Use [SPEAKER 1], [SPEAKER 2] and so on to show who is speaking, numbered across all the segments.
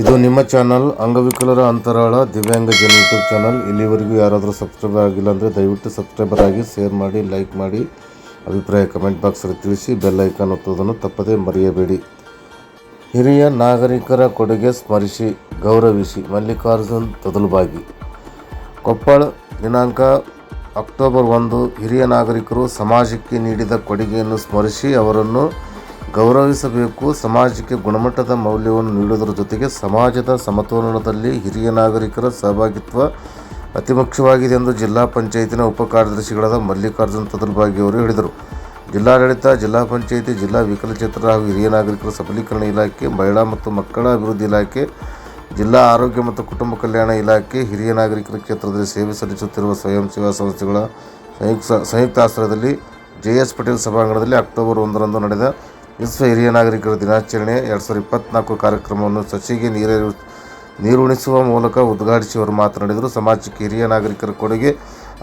[SPEAKER 1] ಇದು ನಿಮ್ಮ ಚಾನಲ್ ಅಂಗವಿಕಲರ ಅಂತರಾಳ, ದಿವ್ಯಾಂಗ ಯೂಟ್ಯೂಬ್ ಚಾನಲ್ ಇಲ್ಲಿವರೆಗೂ ಯಾರಾದರೂ ಸಬ್ಸ್ಕ್ರೈಬರ್ ಆಗಿಲ್ಲ ಅಂದರೆ ದಯವಿಟ್ಟು ಸಬ್ಸ್ಕ್ರೈಬರ್ ಆಗಿ ಶೇರ್ ಮಾಡಿ ಲೈಕ್ ಮಾಡಿ. ಅಭಿಪ್ರಾಯ ಕಮೆಂಟ್ ಬಾಕ್ಸಲ್ಲಿ ತಿಳಿಸಿ ಬೆಲ್ ಐಕಾನ್ ಒತ್ತುವುದನ್ನು ತಪ್ಪದೇ ಮರೆಯಬೇಡಿ. ಹಿರಿಯ ನಾಗರಿಕರ ಕೊಡುಗೆ ಸ್ಮರಿಸಿ, ಗೌರವಿಸಿ. ಮಲ್ಲಿಕಾರ್ಜುನ್ ತದಲುಬಾಗಿ. ಕೊಪ್ಪಳ, ದಿನಾಂಕ ಅಕ್ಟೋಬರ್ ಒಂದು. ಹಿರಿಯ ನಾಗರಿಕರು ಸಮಾಜಕ್ಕೆ ನೀಡಿದ ಕೊಡುಗೆಯನ್ನು ಸ್ಮರಿಸಿ, ಅವರನ್ನು ಗೌರವಿಸಬೇಕು. ಸಮಾಜಕ್ಕೆ ಗುಣಮಟ್ಟದ ಮೌಲ್ಯವನ್ನು ನೀಡುವುದರ ಜೊತೆಗೆ ಸಮಾಜದ ಸಮತೋಲನದಲ್ಲಿ ಹಿರಿಯ ನಾಗರಿಕರ ಸಹಭಾಗಿತ್ವ ಅತಿ ಮುಖ್ಯವಾಗಿದೆ ಎಂದು ಜಿಲ್ಲಾ ಪಂಚಾಯತಿನ ಉಪಕಾರ್ಯದರ್ಶಿಗಳಾದ ಮಲ್ಲಿಕಾರ್ಜುನ್ ತದರ್ಭಾಗಿ ಅವರು ಹೇಳಿದರು. ಜಿಲ್ಲಾಡಳಿತ, ಜಿಲ್ಲಾ ಪಂಚಾಯಿತಿ, ಜಿಲ್ಲಾ ವಿಕಲಚೇತರ ಹಾಗೂ ಹಿರಿಯ ನಾಗರಿಕರ ಸಬಲೀಕರಣ ಇಲಾಖೆ, ಮಹಿಳಾ ಮತ್ತು ಮಕ್ಕಳ ಅಭಿವೃದ್ಧಿ ಇಲಾಖೆ, ಜಿಲ್ಲಾ ಆರೋಗ್ಯ ಮತ್ತು ಕುಟುಂಬ ಕಲ್ಯಾಣ ಇಲಾಖೆ, ಹಿರಿಯ ನಾಗರಿಕರ ಕ್ಷೇತ್ರದಲ್ಲಿ ಸೇವೆ ಸಲ್ಲಿಸುತ್ತಿರುವ ಸ್ವಯಂ ಸೇವಾ ಸಂಸ್ಥೆಗಳ ಸಂಯುಕ್ತ ಸಂಯುಕ್ತಾಶ್ರಯದಲ್ಲಿ ಜೆ ಎಸ್ ಪಟೇಲ್ ಸಭಾಂಗಣದಲ್ಲಿ ಅಕ್ಟೋಬರ್ ಒಂದರಂದು ನಡೆದ ವಿಶ್ವ ಹಿರಿಯ ನಾಗರಿಕರ ದಿನಾಚರಣೆ ಎರಡು ಸಾವಿರದ ಇಪ್ಪತ್ನಾಲ್ಕು ಕಾರ್ಯಕ್ರಮವನ್ನು ಸಸಿಗೆ ನೀರು ನೀರುಣಿಸುವ ಮೂಲಕ ಉದ್ಘಾಟಿಸಿ ಅವರು ಮಾತನಾಡಿದರು. ಸಮಾಜಕ್ಕೆ ಹಿರಿಯ ನಾಗರಿಕರ ಕೊಡುಗೆ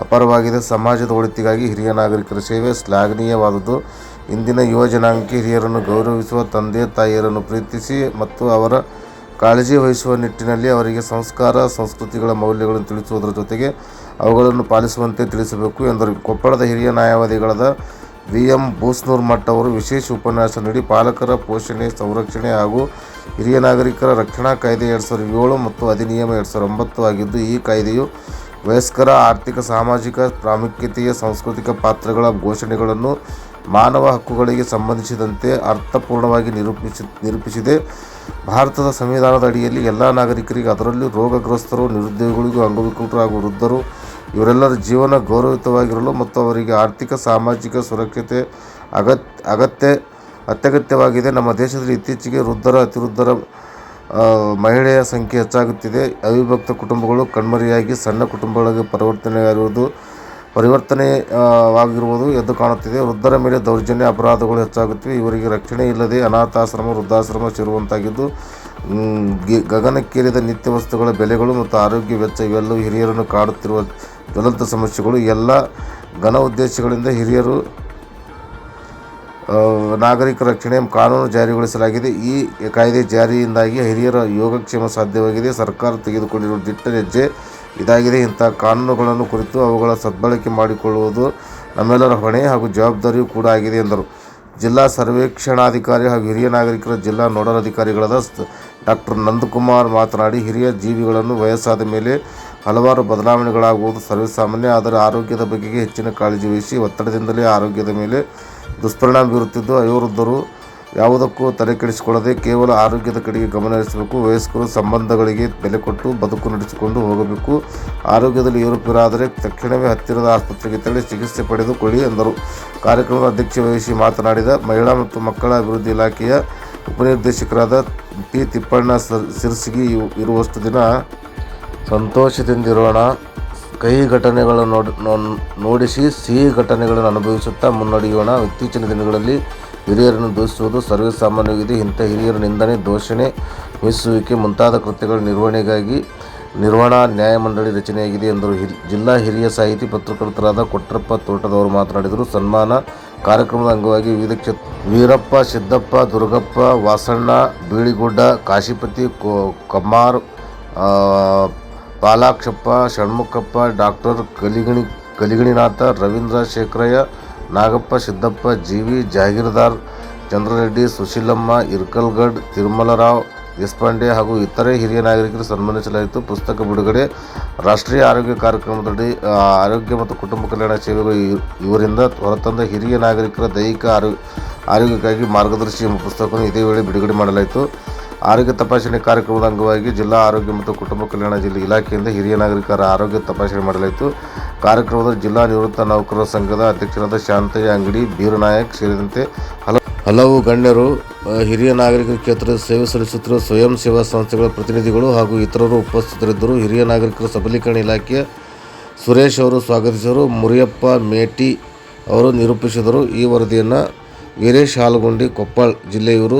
[SPEAKER 1] ಅಪಾರವಾಗಿದೆ. ಸಮಾಜದ ಒಳಿತಿಗಾಗಿ ಹಿರಿಯ ನಾಗರಿಕರ ಸೇವೆ ಶ್ಲಾಘನೀಯವಾದುದು ಇಂದಿನ ಯುವ ಜನಾಂಗಕ್ಕೆ ಹಿರಿಯರನ್ನು ಗೌರವಿಸುವ ತಂದೆ, ತಾಯಿಯರನ್ನು ಪ್ರೀತಿಸಿ ಮತ್ತು ಅವರ ಕಾಳಜಿ ವಹಿಸುವ ನಿಟ್ಟಿನಲ್ಲಿ ಅವರಿಗೆ ಸಂಸ್ಕಾರ, ಸಂಸ್ಕೃತಿಗಳ ಮೌಲ್ಯಗಳನ್ನು ತಿಳಿಸುವುದರ ಜೊತೆಗೆ ಅವುಗಳನ್ನು ಪಾಲಿಸುವಂತೆ ತಿಳಿಸಬೇಕು ಎಂದರು. ಕೊಪ್ಪಳದ ಹಿರಿಯ ನ್ಯಾಯವಾದಿಗಳಾದ ವಿ ಎಂ ಬೂಸ್ನೂರ್ ಮಠ್ ಅವರು ವಿಶೇಷ ಉಪನ್ಯಾಸ ನೀಡಿ ಪಾಲಕರ ಪೋಷಣೆ, ಸಂರಕ್ಷಣೆ ಹಾಗೂ ಹಿರಿಯ ನಾಗರಿಕರ ರಕ್ಷಣಾ ಕಾಯ್ದೆ ಎರಡು ಸಾವಿರದ ಏಳು ಮತ್ತು ಅಧಿನಿಯಮ ಎರಡು ಸಾವಿರದ ಒಂಬತ್ತು ಆಗಿದ್ದು, ಈ ಕಾಯ್ದೆಯು ವಯಸ್ಕರ ಆರ್ಥಿಕ, ಸಾಮಾಜಿಕ ಪ್ರಾಮುಖ್ಯತೆಯ ಸಾಂಸ್ಕೃತಿಕ ಪಾತ್ರಗಳ ಘೋಷಣೆಗಳನ್ನು ಮಾನವ ಹಕ್ಕುಗಳಿಗೆ ಸಂಬಂಧಿಸಿದಂತೆ ಅರ್ಥಪೂರ್ಣವಾಗಿ ನಿರೂಪಿಸಿ, ನಿರೂಪಿಸಿದೆ. ಭಾರತದ ಸಂವಿಧಾನದ ಅಡಿಯಲ್ಲಿ ಎಲ್ಲ ನಾಗರಿಕರಿಗೆ ಅದರಲ್ಲೂ ರೋಗಗ್ರಸ್ತರು, ನಿರುದ್ಯೋಗಿಗಳಿಗೂ ಅಂಗವಿಕೃತರು ಹಾಗೂ ವೃದ್ಧರು ಇವರೆಲ್ಲರ ಜೀವನ ಗೌರವಯುತವಾಗಿರಲು ಮತ್ತು ಅವರಿಗೆ ಆರ್ಥಿಕ ಸಾಮಾಜಿಕ ಸುರಕ್ಷತೆ ಅಗತ್ಯ ಅಗತ್ಯ ಅತ್ಯಗತ್ಯವಾಗಿದೆ. ನಮ್ಮ ದೇಶದಲ್ಲಿ ಇತ್ತೀಚೆಗೆ ವೃದ್ಧರ ಅತಿವೃದ್ಧರ ಮಹಿಳೆಯ ಸಂಖ್ಯೆ ಹೆಚ್ಚಾಗುತ್ತಿದೆ. ಅವಿಭಕ್ತ ಕುಟುಂಬಗಳು ಕಣ್ಮರೆಯಾಗಿ ಸಣ್ಣ ಕುಟುಂಬಗಳಿಗೆ ಪರಿವರ್ತನೆಯಾಗಿರುವುದು ಪರಿವರ್ತನೆ ಆ, ಎದ್ದು ಕಾಣುತ್ತಿದೆ. ವೃದ್ಧರ ಮೇಲೆ ದೌರ್ಜನ್ಯ ಅಪರಾಧಗಳು ಹೆಚ್ಚಾಗುತ್ತಿವೆ. ಇವರಿಗೆ ರಕ್ಷಣೆ ಇಲ್ಲದೆ ಅನಾಥಾಶ್ರಮ ವೃದ್ಧಾಶ್ರಮ ಸೇರುವಂತಾಗಿದ್ದು ಗಗನಕ್ಕೇರಿದ ನಿತ್ಯ ವಸ್ತುಗಳ ಬೆಲೆಗಳು ಮತ್ತು ಆರೋಗ್ಯ ವೆಚ್ಚ ಇವೆಲ್ಲವೂ ಹಿರಿಯರನ್ನು ಕಾಡುತ್ತಿರುವ ಜ್ವಲಂತ ಸಮಸ್ಯೆಗಳು. ಎಲ್ಲ ಘನ ಉದ್ದೇಶಗಳಿಂದ ಹಿರಿಯರು ನಾಗರಿಕ ರಕ್ಷಣೆ ಕಾನೂನು ಜಾರಿಗೊಳಿಸಲಾಗಿದೆ. ಈ ಕಾಯ್ದೆ ಜಾರಿಯಿಂದಾಗಿ ಹಿರಿಯರ ಯೋಗಕ್ಷೇಮ ಸಾಧ್ಯವಾಗಿದೆ. ಸರ್ಕಾರ ತೆಗೆದುಕೊಂಡಿರುವ ದಿಟ್ಟ ಹೆಜ್ಜೆ ಇದಾಗಿದೆ. ಇಂಥ ಕಾನೂನುಗಳನ್ನು ಕುರಿತು ಅವುಗಳ ಸದ್ಬಳಕೆ ಮಾಡಿಕೊಳ್ಳುವುದು ನಮ್ಮೆಲ್ಲರ ಹೊಣೆ ಹಾಗೂ ಜವಾಬ್ದಾರಿಯೂ ಕೂಡ ಆಗಿದೆ ಎಂದರು. ಜಿಲ್ಲಾ ಸರ್ವೇಕ್ಷಣಾಧಿಕಾರಿ ಹಾಗೂ ಹಿರಿಯ ನಾಗರಿಕರ ಜಿಲ್ಲಾ ನೋಡಲ್ ಅಧಿಕಾರಿಗಳಾದ ಡಾಕ್ಟರ್ ನಂದಕುಮಾರ್ ಮಾತನಾಡಿ, ಹಿರಿಯ ಜೀವಿಗಳನ್ನು ವಯಸ್ಸಾದ ಮೇಲೆ ಹಲವಾರು ಬದಲಾವಣೆಗಳಾಗುವುದು ಸರ್ವೇಸಾಮಾನ್ಯ, ಆದರೆ ಆರೋಗ್ಯದ ಬಗೆಗೆ ಹೆಚ್ಚಿನ ಕಾಳಜಿ ವಹಿಸಿ ಒತ್ತಡದಿಂದಲೇ ಆರೋಗ್ಯದ ಮೇಲೆ ದುಷ್ಪರಿಣಾಮ ಬೀರುತ್ತಿದ್ದು ಅಯೋವೃದ್ಧರು ಯಾವುದಕ್ಕೂ ತಲೆಕೆಡಿಸಿಕೊಳ್ಳದೆ ಕೇವಲ ಆರೋಗ್ಯದ ಕಡೆಗೆ ಗಮನ ಹರಿಸಬೇಕು. ವಯಸ್ಕರು ಸಂಬಂಧಗಳಿಗೆ ಬೆಲೆ ಕೊಟ್ಟು ಬದುಕು ನಡೆಸಿಕೊಂಡು ಹೋಗಬೇಕು. ಆರೋಗ್ಯದಲ್ಲಿ ಏರುಪೇರಾದರೆ ತಕ್ಷಣವೇ ಹತ್ತಿರದ ಆಸ್ಪತ್ರೆಗೆ ತೆರಳಿ ಚಿಕಿತ್ಸೆ ಪಡೆದುಕೊಳ್ಳಿ ಎಂದರು. ಕಾರ್ಯಕ್ರಮದ ಅಧ್ಯಕ್ಷ ವಹಿಸಿ ಮಾತನಾಡಿದ ಮಹಿಳಾ ಮತ್ತು ಮಕ್ಕಳ ಅಭಿವೃದ್ಧಿ ಇಲಾಖೆಯ ಉಪನಿರ್ದೇಶಕರಾದ ಟಿ ತಿಪ್ಪಣ್ಣ ಸರ್, ಸಿರ್ಸಿಗಿ ಇರುವಷ್ಟು ದಿನ ಸಂತೋಷದಿಂದಿರೋಣ. ಕಹಿ ಘಟನೆಗಳನ್ನು ನೋಡಿಸಿ ಸಿಹಿ ಘಟನೆಗಳನ್ನು ಅನುಭವಿಸುತ್ತಾ ಮುನ್ನಡೆಯೋಣ. ಇತ್ತೀಚಿನ ದಿನಗಳಲ್ಲಿ ಹಿರಿಯರನ್ನು ದೂಷಿಸುವುದು ಸರ್ವೇಸಾಮಾನ್ಯವಾಗಿದೆ. ಇಂಥ ಹಿರಿಯರ ನಿಂದನೆ, ದೋಷಣೆ ವಹಿಸುವಿಕೆ ಮುಂತಾದ ಕೃತ್ಯಗಳ ನಿರ್ವಹಣೆಗಾಗಿ ನಿರ್ವಹಣಾ ನ್ಯಾಯಮಂಡಳಿ ರಚನೆಯಾಗಿದೆ ಎಂದರು ಹಿರಿ- ಜಿಲ್ಲಾ ಹಿರಿಯ ಸಾಹಿತಿ ಪತ್ರಕರ್ತರಾದ ಕೊಟ್ರಪ್ಪ ತೋಟದವರು ಮಾತನಾಡಿದರು. ಸನ್ಮಾನ ಕಾರ್ಯಕ್ರಮದ ಅಂಗವಾಗಿ ವಿವಿಧ ಕ್ಷೇತ್ರ Veerappa, Siddappa, Durgappa, Vasanna Biligudda Kashipati Kammar Palakshappa, Shanmukhappa, doctor Kaligani, Kaliganinatha, Ravindra Shekharayya Nagappa, Siddappa G V Jagirdar Chandrareddy, Sushilamma, Irkalgad, Tirumalarao, Deshpande ಹಾಗೂ ಇತರೆ ಹಿರಿಯ ನಾಗರಿಕರು ಸನ್ಮಾನಿಸಲಾಯಿತು. ಪುಸ್ತಕ ಬಿಡುಗಡೆ, ರಾಷ್ಟ್ರೀಯ ಆರೋಗ್ಯ ಕಾರ್ಯಕ್ರಮದಡಿ ಆರೋಗ್ಯ ಮತ್ತು ಕುಟುಂಬ ಕಲ್ಯಾಣ ಸೇವೆಗಳು ಇವರಿಂದ ಹೊರತಂದ ಹಿರಿಯ ನಾಗರಿಕರ ದೈಹಿಕ ಆರೋಗ್ಯ, ಆರೋಗ್ಯಕ್ಕಾಗಿ ಮಾರ್ಗದರ್ಶಿ ಎಂಬ ಪುಸ್ತಕವನ್ನು ಇದೇ ವೇಳೆ ಬಿಡುಗಡೆ ಮಾಡಲಾಯಿತು. ಆರೋಗ್ಯ ತಪಾಸಣೆ ಕಾರ್ಯಕ್ರಮದ ಅಂಗವಾಗಿ ಜಿಲ್ಲಾ ಆರೋಗ್ಯ ಮತ್ತು ಕುಟುಂಬ ಕಲ್ಯಾಣ ಜಿಲ್ಲೆ ಇಲಾಖೆಯಿಂದ ಹಿರಿಯ ನಾಗರಿಕರ ಆರೋಗ್ಯ ತಪಾಸಣೆ ಮಾಡಲಾಯಿತು. ಕಾರ್ಯಕ್ರಮದಲ್ಲಿ ಜಿಲ್ಲಾ ನಿವೃತ್ತ ನೌಕರರ ಸಂಘದ ಅಧ್ಯಕ್ಷರಾದ ಶಾಂತಯ್ಯ ಅಂಗಡಿ ಬೀರನಾಯಕ್ ಸೇರಿದಂತೆ ಹಲವು ಗಣ್ಯರು ಹಿರಿಯ ನಾಗರಿಕರ ಕ್ಷೇತ್ರದ ಸೇವೆ ಸಲ್ಲಿಸುತ್ತಿರುವ ಸ್ವಯಂ ಸೇವಾ ಸಂಸ್ಥೆಗಳ ಪ್ರತಿನಿಧಿಗಳು ಹಾಗೂ ಇತರರು ಉಪಸ್ಥಿತರಿದ್ದರು. ಹಿರಿಯ ನಾಗರಿಕರ ಸಬಲೀಕರಣ ಇಲಾಖೆಯ ಸುರೇಶ್ ಅವರು ಸ್ವಾಗತಿಸಿದರು. ಮುರಿಯಪ್ಪ ಮೇಟಿ ಅವರು ನಿರೂಪಿಸಿದರು. ಈ ವರದಿಯನ್ನು ವೀರೇಶ್ ಹಾಲಗುಂಡಿ ಕೊಪ್ಪಳ ಜಿಲ್ಲೆಯವರು